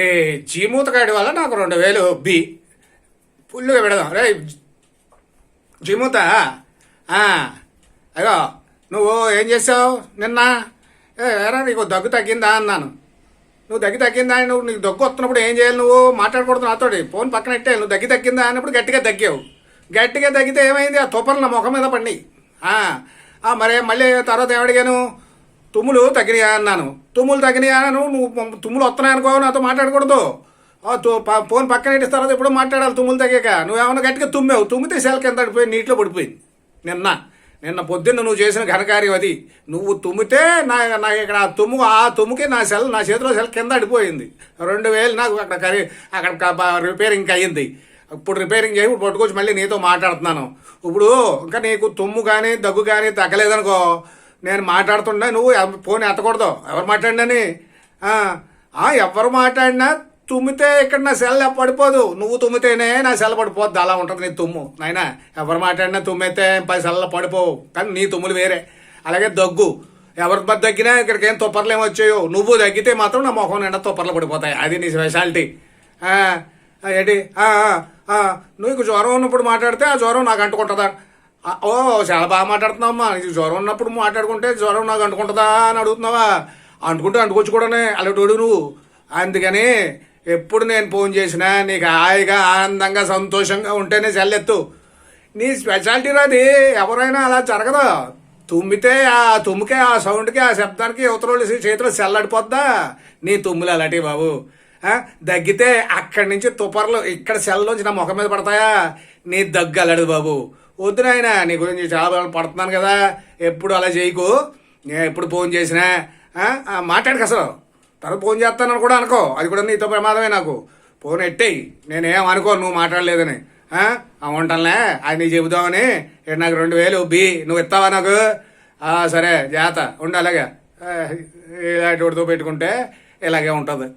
ఏ జీమూతకాడి వల్ల నాకు రెండు వేలు బి. ఫుల్గా పెడదాం. రే జీమూత అయ్యో నువ్వు ఏం చేసావు నిన్న? ఏ ఎరా నీకు దగ్గు తగ్గిందా అన్నాను. నువ్వు దగ్గి తగ్గిందా అని నువ్వు నీకు దగ్గు వస్తున్నప్పుడు ఏం చేయాలి నువ్వు? మాట్లాడకూడదు నాతోటి. ఫోన్ పక్కన పెట్టే నువ్వు దగ్గి తగ్గిందా అన్నప్పుడు గట్టిగా తగ్గావు. గట్టిగా తగ్గితే ఏమైంది? ఆ తుప్పలు నా ముఖం మీద పండి మరి మళ్ళీ తర్వాత ఏమడిగాను తుమ్ములు తగ్గినాయా అన్నాను. తుమ్ములు తగ్గినాయా అన్నాను నువ్వు తుమ్ములు వస్తున్నాయి అనుకో నాతో మాట్లాడకూడదు. ఫోన్ పక్కన పెట్టిన తర్వాత ఎప్పుడు మాట్లాడాలి తుమ్ములు తగ్గాక. నువ్వేమన్నా గట్టిగా తుమ్మావు తుమ్మితే సెల్ కింద పడిపోయి నీటిలో పడిపోయింది. నిన్న నిన్న పొద్దున్న నువ్వు చేసిన ఘనకార్యం అది. నువ్వు తుమ్మితే నా నాకు ఇక్కడ ఆ తుమ్ము ఆ తుమ్ముకి నా సెల్ నా చేతిలో సెల్ కింద అడిపోయింది రెండు వేలు నాకు అక్కడ కరీ అక్కడ రిపేరింగ్కి రిపేరింగ్ అయ్యింది. ఇప్పుడు రిపేరింగ్ చేసి ఇప్పుడు పట్టుకొచ్చి మళ్ళీ నీతో మాట్లాడుతున్నాను. ఇప్పుడు ఇంకా నీకు తుమ్ము కానీ దగ్గు కానీ తగ్గలేదనుకో నేను మాట్లాడుతుండే నువ్వు ఫోన్ ఎత్తకూడదు. ఎవరు మాట్లాడినని? ఆ, ఎవరు మాట్లాడినా తుమ్మితే ఇక్కడ నా సెల్ పడిపోదు. నువ్వు తుమ్మితేనే నా సెల్ పడిపోద్ది. అలా ఉంటుంది నీ తుమ్ము. నాయనా ఎవరు మాట్లాడినా తుమ్మితే పది సెల్ల పడిపోవు. కానీ నీ తుమ్ములు వేరే. అలాగే దగ్గు. ఎవరి బద్ద తగ్గినా ఇక్కడికి ఏం తుప్పర్లు ఏమి వచ్చాయో. నువ్వు తగ్గితే మాత్రం నా మొహం నిండా తుప్పర్లు పడిపోతాయి. అది నీ స్పెషాలిటీ. ఏంటి? ఆ, ఆ, జ్వరం ఉన్నప్పుడు మాట్లాడితే ఆ జ్వరం నాకు అంటుకుంటుందా? ఓ చాలా బాగా మాట్లాడుతున్నావమ్మా. నీకు జ్వరం ఉన్నప్పుడు మాట్లాడుకుంటే జ్వరం నాకు అంటుకుంటుందా అని అడుగుతున్నావా? అంటుకుంటే అంటుకొచ్చుకోవడమే అలటోడు నువ్వు. అందుకని ఎప్పుడు నేను ఫోన్ చేసినా నీకు హాయిగా ఆనందంగా సంతోషంగా ఉంటేనే చల్లెత్తు నీ స్పెషాలిటీ రాది ఎవరైనా అలా జరగదు? తుమ్మితే ఆ తుమ్మికే ఆ సౌండ్కి ఆ శబ్దానికి యువతరోళ్ళు చేతిలో చల్లడిపోద్దా నీ తుమ్ములు అలాంటివి బాబు. దగ్గితే అక్కడి నుంచి తుపర్లు ఇక్కడ సెల్లోంచి నా ముఖం మీద పడతాయా? నీ దగ్గలడు బాబు. వద్దు నాయన నీ గురించి చాలా పడుతున్నాను కదా. ఎప్పుడు అలా చేయకు. నేను ఎప్పుడు ఫోన్ చేసినా మాట్లాడక అసలు. తర్వాత ఫోన్ చేస్తానని కూడా అనుకో. అది కూడా నీతో ప్రమాదమే నాకు. ఫోన్ ఎట్టేయి. నేనేం అనుకో నువ్వు మాట్లాడలేదని. ఆ? ఉంటానులే అది నీ చెబుదామని. నాకు రెండు వేలు బి నువ్వు ఇస్తావా నాకు? సరే జాత ఉండు అలాగే. ఇలాంటి వాడితో పెట్టుకుంటే ఇలాగే ఉంటుంది.